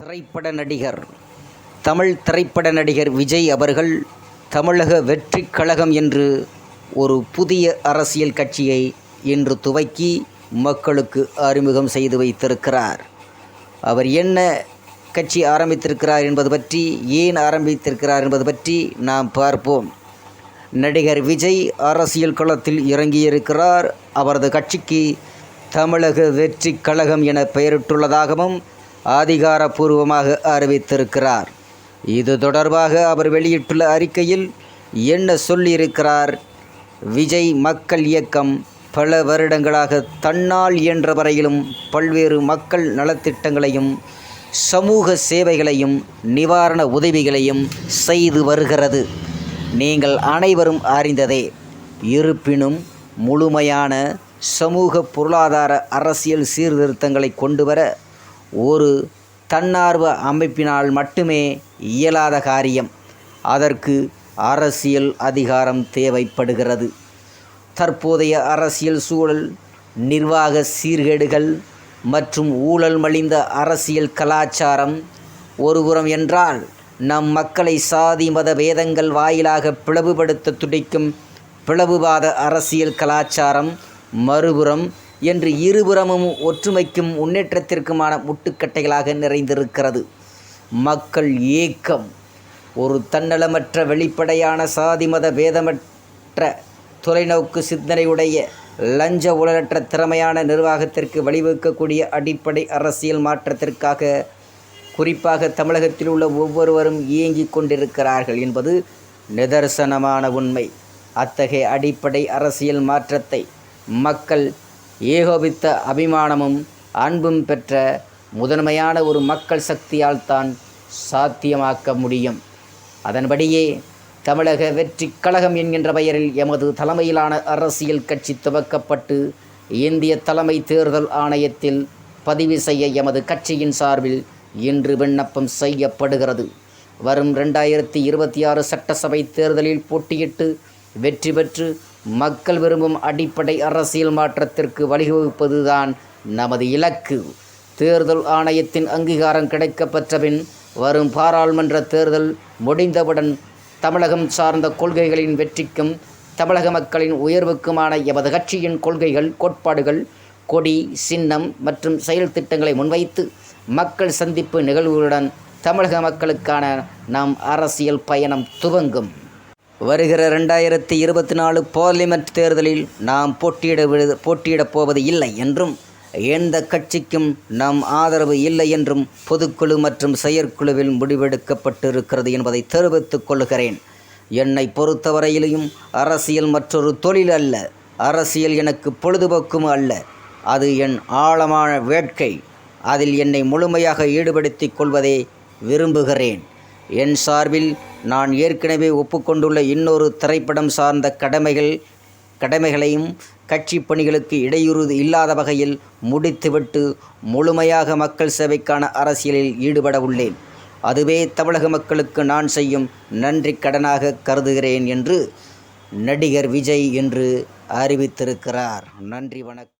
திரைப்பட நடிகர் தமிழ் திரைப்பட நடிகர் விஜய் அவர்கள் தமிழக வெற்றி கழகம் என்று ஒரு புதிய அரசியல் கட்சியை இன்று துவக்கி மக்களுக்கு அறிமுகம் செய்து வைத்திருக்கிறார். அவர் என்ன கட்சி ஆரம்பித்திருக்கிறார் என்பது பற்றி ஏன் ஆரம்பித்திருக்கிறார் என்பது பற்றி நாம் பார்ப்போம். நடிகர் விஜய் அரசியல் களத்தில் இறங்கியிருக்கிறார். அவரது கட்சிக்கு தமிழக வெற்றி கழகம் என பெயரிட்டுள்ளதாகவும் ஆதிகாரப்பூர்வமாக அறிவித்திருக்கிறார். இது தொடர்பாக அவர் வெளியிட்டுள்ள அறிக்கையில் என்ன சொல்லியிருக்கிறார்? விஜய் மக்கள் இயக்கம் பல வருடங்களாக தன்னால் இயன்ற வரையிலும் பல்வேறு மக்கள் நலத்திட்டங்களையும் சமூக சேவைகளையும் நிவாரண உதவிகளையும் செய்து வருகிறது. நீங்கள் அனைவரும் அறிந்ததே இருப்பினும் முழுமையான சமூக பொருளாதார அரசியல் சீர்திருத்தங்களை கொண்டுவர ஒரு தன்னார்வ அமைப்பினால் மட்டுமே இயலாத காரியம். அதற்கு அரசியல் அதிகாரம் தேவைப்படுகிறது. தற்போதைய அரசியல் சூழல் நிர்வாக சீர்கேடுகள் மற்றும் ஊழல் மலிந்த அரசியல் கலாச்சாரம் ஒருபுறம் என்றால் நம் மக்களை சாதி மத வேதங்கள் வாயிலாக பிளவுபடுத்த துடிக்கும் பிளவுவாத அரசியல் கலாச்சாரம் மறுபுறம் என்று இருபுறமும் ஒற்றுமைக்கும் முன்னேற்றத்திற்குமான முட்டுக்கட்டைகளாக நிறைந்திருக்கிறது. மக்கள் ஏக்கம் ஒரு தன்னலமற்ற வெளிப்படையான சாதி மத வேதமற்ற தொலைநோக்கு சிந்தனையுடைய லஞ்ச உலகற்ற திறமையான நிர்வாகத்திற்கு வழிவகுக்கக்கூடிய அடிப்படை அரசியல் மாற்றத்திற்காக குறிப்பாக தமிழகத்தில் உள்ள ஒவ்வொருவரும் இயங்கிக் கொண்டிருக்கிறார்கள் என்பது நிதர்சனமான உண்மை. அத்தகைய அடிப்படை அரசியல் மாற்றத்தை மக்கள் ஏகோபித்த அபிமானமும் அன்பும் பெற்ற முதன்மையான ஒரு மக்கள் சக்தியால் தான் சாத்தியமாக்க முடியும். அதன்படியே தமிழக வெற்றி கழகம் என்கின்ற பெயரில் எமது தலைமையிலான அரசியல் கட்சி துவக்கப்பட்டு இந்திய தலைமை தேர்தல் ஆணையத்தில் பதிவு செய்ய எமது கட்சியின் சார்பில் இன்று விண்ணப்பம் செய்யப்படுகிறது. வரும் ரெண்டாயிரத்தி இருபத்தி ஆறு சட்டசபை தேர்தலில் போட்டியிட்டு வெற்றி பெற்று மக்கள் விரும்பும் அடிப்படை அரசியல் மாற்றத்திற்கு வழிவகுப்பதுதான் நமது இலக்கு. தேர்தல் ஆணையத்தின் அங்கீகாரம் கிடைக்கப்பெற்றபின் வரும் பாராளுமன்ற தேர்தல் முடிந்தவுடன் தமிழகம் சார்ந்த கொள்கைகளின் வெற்றிக்கும் தமிழக மக்களின் உயர்வுக்குமான எமது கட்சியின் கொள்கைகள் கோட்பாடுகள் கொடி சின்னம் மற்றும் செயல் திட்டங்களை முன்வைத்து மக்கள் சந்திப்பு நிகழ்வுகளுடன் தமிழக மக்களுக்கான நம் அரசியல் பயணம் துவங்கும். வருகிற ரெண்டாயிரத்தி இருபத்தி நாலு பார்லிமெண்ட் தேர்தலில் நாம் போட்டியிட விடு- போட்டியிடப் போவது இல்லை என்றும் எந்த கட்சிக்கும் நம் ஆதரவு இல்லை என்றும் பொதுக்குழு மற்றும் செயற்குழுவில் முடிவெடுக்கப்பட்டிருக்கிறது என்பதை தெரிவித்துக் கொள்கிறேன். என்னை பொறுத்தவரையிலையும் அரசியல் மற்றொரு தொழில் அல்ல. அரசியல் எனக்கு பொழுதுபோக்கும் அல்ல. அது என் ஆழமான வேட்கை. அதில் என்னை முழுமையாக ஈடுபடுத்திக் கொள்வதே விரும்புகிறேன். என் சார்பில் நான் ஏற்கனவே ஒப்புக்கொண்டுள்ள இன்னொரு திரைப்படம் சார்ந்த கடமைகள் கடமைகளையும் கட்சி பணிகளுக்கு இடையூறு இல்லாத வகையில் முடித்துவிட்டு முழுமையாக மக்கள் சேவைக்கான அரசியலில் ஈடுபட உள்ளேன். அதுவே தமிழக மக்களுக்கு நான் செய்யும் நன்றி கடனாக கருதுகிறேன் என்று நடிகர் விஜய் என்று அறிவித்திருக்கிறார். நன்றி வணக்கம்.